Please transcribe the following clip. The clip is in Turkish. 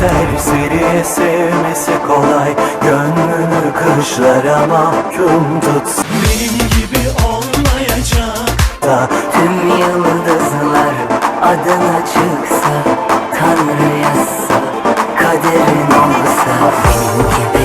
Serseri sevmesi kolay. Gönlünü kışlara mahkum tut Benim gibi olmayacak da Tüm yıldızlar adına çıksa Tanrı yazsa Kaderin olsa. Benim gibi